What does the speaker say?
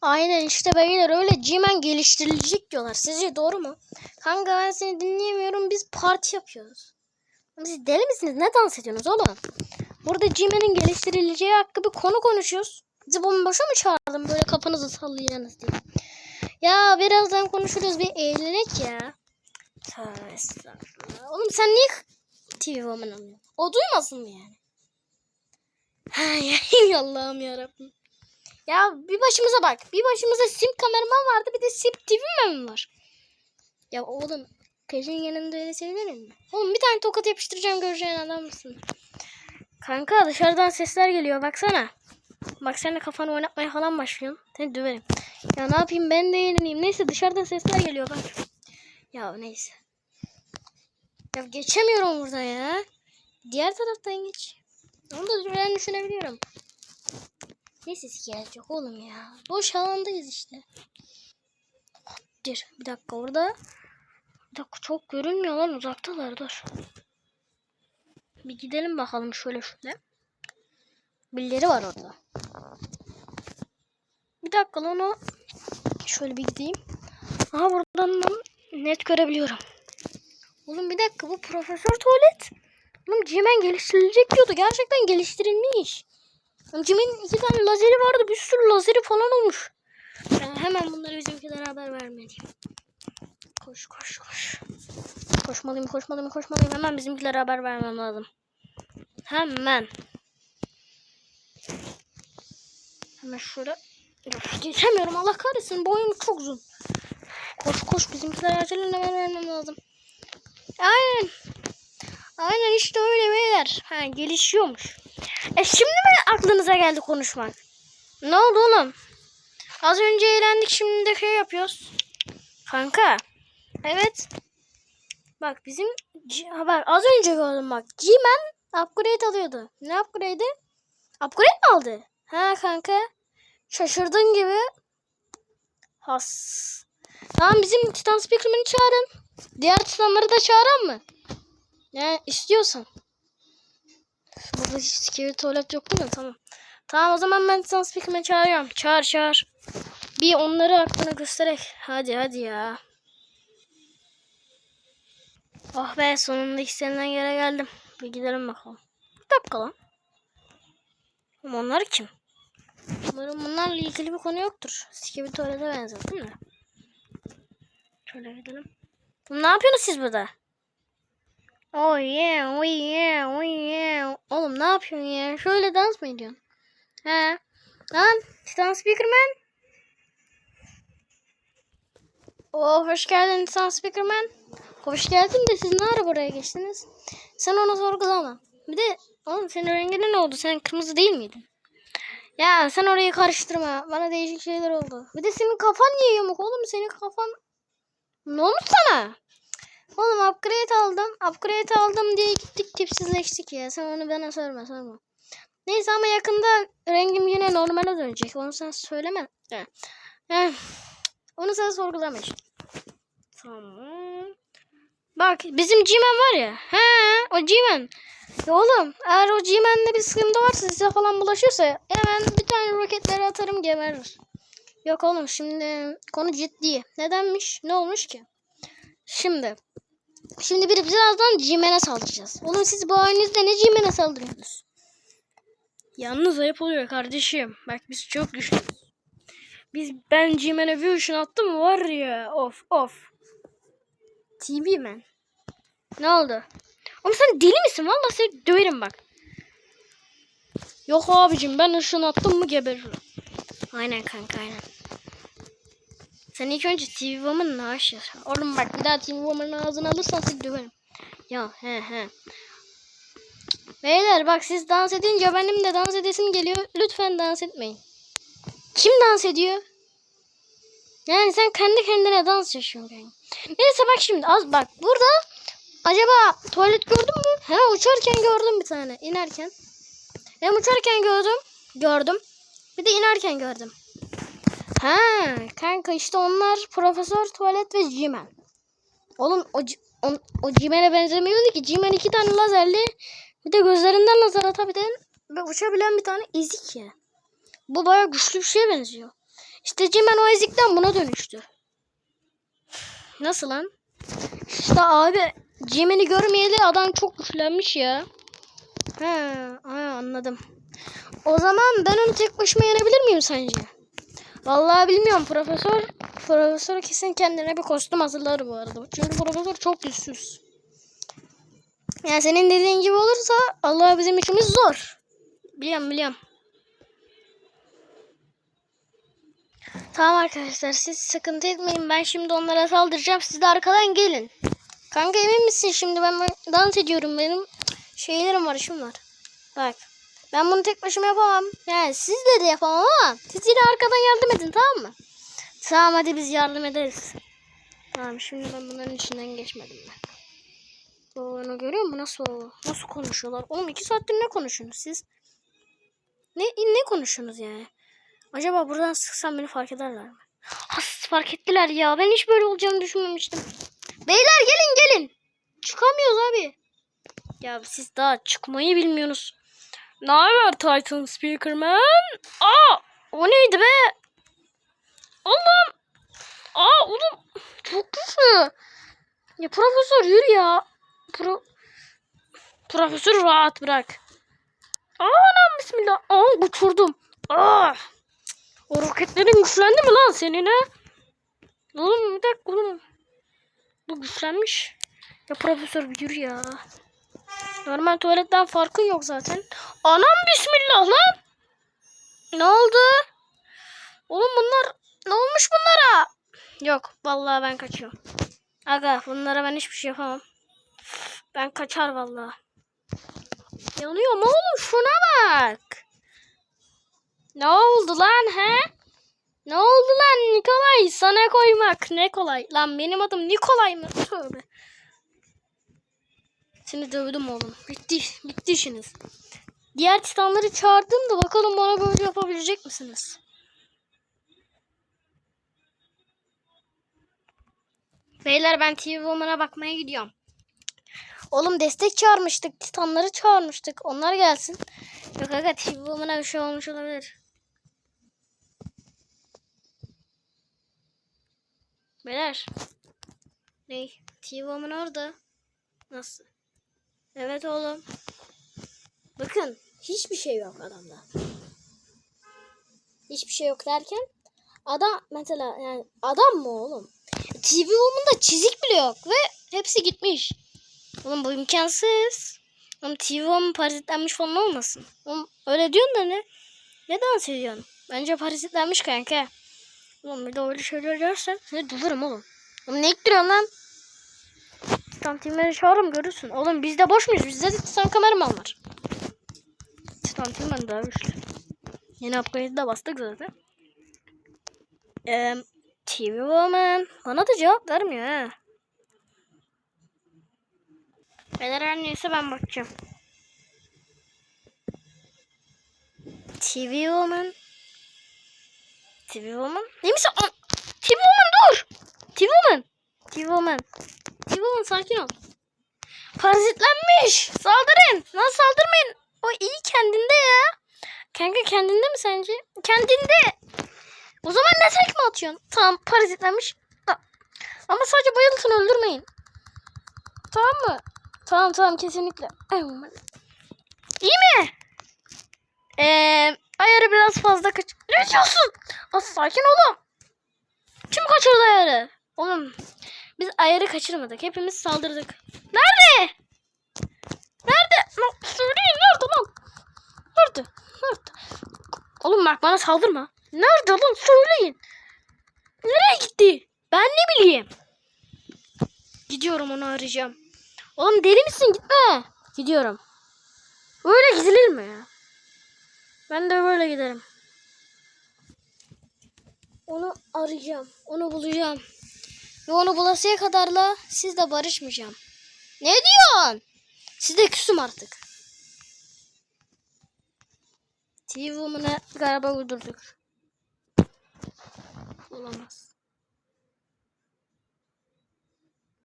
Aynen işte beyler öyle G-Man geliştirilecek diyorlar. Sizce doğru mu? Kanka ben seni dinleyemiyorum. Biz parti yapıyoruz. Siz deli misiniz? Ne dans ediyorsunuz oğlum? Burada G-Man'in geliştirileceği hakkı bir konu konuşuyoruz. Bizi bomboşa mı çağırdın böyle kafanızı sallayacaksınız diye. Ya birazdan konuşuruz bir eğlenek ya. Tövbe estağfurullah. Oğlum sen niye TV Woman alıyorsun? O duymasın mı yani? Hay Allah'ım yarabbim. Ya bir başımıza bak. Bir başımıza sim kameraman vardı. Bir de sim TV mi var? Ya oğlum peşin yanında öyle söylenir mi? Oğlum bir tane tokat yapıştıracağım göreceğin adam mısın? Kanka dışarıdan sesler geliyor baksana. Bak sen de kafanı oynatmaya falan başlıyorsun. Seni döverim. Ya ne yapayım ben de eğleneyim. Neyse dışarıdan sesler geliyor bak. Ya neyse. Ya geçemiyorum burada ya. Diğer taraftan geç. Onu da ben düşünebiliyorum. Ne sesi gelecek oğlum ya? Boş alandayız işte. Dur bir dakika orada. Bir dakika çok görünmüyor lan uzaktalar dur. Bir gidelim bakalım şöyle şöyle. Birileri var orada. Bir dakika lan o. Şöyle bir gideyim. Aha buradan ben net görebiliyorum. Oğlum bir dakika bu profesör tuvalet. Oğlum Cimen geliştirilecek diyordu. Gerçekten geliştirilmiş. Cimen'in iki tane lazeri vardı. Bir sürü lazeri falan olmuş. Ben hemen bunları bizimkilere haber vermeliyim. Koş koş koş. Koşmalıyım koşmalıyım koşmalıyım. Hemen bizimkilere haber vermem lazım. Hemen. Hemen. Üf, Geçemiyorum Allah kahretsin. Boyum çok uzun. Koş koş bizimkilere acele haber vermem lazım. Aynen. Aynen işte öyle beyler. Ha gelişiyormuş. E şimdi mi aklınıza geldi konuşmak? Ne oldu oğlum? Az önce eğlendik şimdi de şey yapıyoruz. Kanka. Evet. Bak bizim G- ha bak az önce gördüm bak. G-Man upgrade alıyordu. Ne upgrade'i? Upgrade mi aldı? Ha kanka. Şaşırdın gibi. Has. Tamam bizim Titan Speakerman'ı çağırın. Diğer Titanları da çağıran mı? Ne istiyorsan. Burada hiç security tuvalet yok değil mi? Tamam. Tamam o zaman ben Titan Speakerman'ı çağırıyorum. Çağır çağır. Bir onları aklına göstererek. Hadi hadi ya. Oh be sonunda istenilen yere geldim. Bir gidelim bakalım. Bir dakika lan. Oğlum onlar kim? Umarım bunlarla ilgili bir konu yoktur. Siki bir tuvalete benzer değil mi? Şöyle gidelim. Ne yapıyorsunuz siz burada? Oh yeah, oh yeah, oh yeah. Oğlum ne yapıyorsun ya? Şöyle dans mı ediyorsun? He. Lan Titan Speakerman. Oh hoş geldin Titan Speakerman. Hoş geldin de siz ne ara buraya geçtiniz? Sen onu sorgulama. Bir de oğlum senin renginin ne oldu? Sen kırmızı değil miydin? Ya sen orayı karıştırma. Bana değişik şeyler oldu. Bir de senin kafan niye yamuk oğlum? Senin kafan... Ne olmuş sana? Oğlum upgrade aldım. Upgrade aldım diye gittik tipsizleştik ya. Sen onu bana sorma sorma. Neyse ama yakında rengim yine normale dönecek. Onu sen söyleme. He. He. Onu sen sorgulama. Tamam. Bak bizim G-Man var ya. He o G-Man. Ya oğlum eğer o G-Man'de bir sıkıntı varsa size falan bulaşıyorsa hemen bir tane roketleri atarım geberir. Yok oğlum şimdi konu ciddi. Nedenmiş? Ne olmuş ki? Şimdi. Şimdi bir birazdan G-Man'e saldıracağız. Oğlum siz bu halinizde ne G-Man'e saldırıyorsunuz? Yalnız ayıp oluyor kardeşim. Bak biz çok güçlüyüz. Biz ben G-Man'e bir ışın attım var ya of of. TV man. Ne oldu? Oğlum sen deli misin? Vallahi seni döverim bak. Yok abicim ben ışın attım mı geberirim. Aynen kanka aynen. Sen ilk önce TV Woman'la aşır. Oğlum bak bir daha TV Woman'ın ağzını alırsan seni döverim. Ya he he. Beyler bak siz dans edince benim de dans edesim geliyor. Lütfen dans etmeyin. Kim dans ediyor? Yani sen kendi kendine dans yaşıyorsun. Yani. Neyse bak şimdi az bak. Burada acaba tuvalet gördün mü? He uçarken gördüm bir tane. İnerken. Hem uçarken gördüm. Gördüm. Bir de inerken gördüm. Ha kanka işte onlar Profesör Tuvalet ve G-Man. Oğlum o, on, o G-Man'e benzemiyordu ki. G-Man iki tane lazerli. Bir de gözlerinden lazer atabilen ve uçabilen bir tane ezik ya. Bu baya güçlü bir şeye benziyor. İşte Cimen o ezikten buna dönüştü. Nasıl lan? İşte abi Cimen'i görmeyeli adam çok güçlenmiş ya. He, ha, anladım. O zaman ben onu tek başıma yenebilir miyim sence? Vallahi bilmiyorum profesör. Profesör kesin kendine bir kostüm hazırlar bu arada. Çünkü profesör çok güçsüz. Yani senin dediğin gibi olursa Allah bizim işimiz zor. Biliyorum biliyorum. Tamam arkadaşlar siz sıkıntı etmeyin. Ben şimdi onlara saldıracağım. Siz de arkadan gelin. Kanka emin misin şimdi ben dans ediyorum. Benim şeylerim var işim var. Bak. Ben bunu tek başıma yapamam. Yani sizle de yapamam ama siz yine arkadan yardım edin tamam mı? Tamam hadi biz yardım ederiz. Tamam şimdi ben bunların içinden geçmedim ben. Onu görüyor musun? Nasıl nasıl konuşuyorlar? Oğlum iki saattir ne konuşuyorsunuz siz? Ne ne konuşuyorsunuz yani? Acaba buradan sıksam beni fark ederler mi? Has fark ettiler ya. Ben hiç böyle olacağını düşünmemiştim. Beyler gelin gelin. Çıkamıyoruz abi. Ya siz daha çıkmayı bilmiyorsunuz. Ne haber Titan Speakerman? Aa, o neydi be? Allah'ım. Aa oğlum çok güçlü. Ya profesör yürü ya. Pro Profesör rahat bırak. Aa anam bismillah. Aa uçurdum. Aa. O roketlerin güçlendi mi lan senin ha? Oğlum bir dakika oğlum. Bu güçlenmiş. Ya profesör yürü ya. Normal tuvaletten farkın yok zaten. Anam bismillah lan. Ne oldu? Oğlum bunlar ne olmuş bunlara? Yok vallahi ben kaçıyorum. Aga bunlara ben hiçbir şey yapamam. Ben kaçar vallahi. Yanıyor mu oğlum şuna bak. Ne oldu lan he? Ne oldu lan Nikolay? Sana koymak ne kolay. Lan benim adım Nikolay mı? Tövbe. Seni dövdüm oğlum. Bitti, bitti işiniz. Diğer titanları çağırdım da bakalım bana böyle yapabilecek misiniz? Beyler ben TV Woman'a bakmaya gidiyorum. Oğlum destek çağırmıştık. Titanları çağırmıştık. Onlar gelsin. Yok aga TV Woman'a bir şey olmuş olabilir. Beyler. Ney? TV Woman orada. Nasıl? Evet oğlum. Bakın hiçbir şey yok adamda. Hiçbir şey yok derken adam mesela yani adam mı oğlum? TV Woman'da çizik bile yok ve hepsi gitmiş. Oğlum bu imkansız. Oğlum TV Woman parazitlenmiş falan olmasın. Oğlum öyle diyorsun da ne? Ne dans ediyorsun? Bence parazitlenmiş kanka. Oğlum bir de öyle şeyler dersen ne dulurum oğlum. Oğlum ne ittiriyorsun lan? Titan Team'leri çağırırım görürsün. Oğlum bizde boş muyuz? Bizde de Titan kameraman var. Titan Team'den daha güçlü. Yeni upgrade'i de bastık zaten. Eee TV Woman. Bana da cevap vermiyor ha. Beyler her neyse ben bakacağım. TV Woman. TV Woman. Ne misin? Aa, TV Woman dur. TV Woman. TV Woman. TV Woman sakin ol. Parazitlenmiş. Saldırın. Lan saldırmayın. O iyi kendinde ya. Kanka kendinde mi sence? Kendinde. O zaman ne tek mi atıyorsun? Tamam parazitlenmiş. Ama sadece bayılsın öldürmeyin. Tamam mı? Tamam tamam kesinlikle. İyi mi? Eee ayarı biraz fazla kaç... Ne diyorsun? Az sakin olun. Kim kaçırdı ayarı? Oğlum biz ayarı kaçırmadık. Hepimiz saldırdık. Nerede? Nerede? Lan söyleyin nerede lan? Nerede? Nerede? Oğlum bak bana saldırma. Nerede lan söyleyin. Nereye gitti? Ben ne bileyim. Gidiyorum onu arayacağım. Oğlum deli misin gitme. Gidiyorum. Böyle gidilir mi ya? Ben de böyle giderim. Onu arayacağım. Onu bulacağım. Ve onu bulasıya kadarla sizle barışmayacağım. Ne diyorsun? Siz de küsüm artık. TV Woman'ı galiba uydurduk. Olamaz.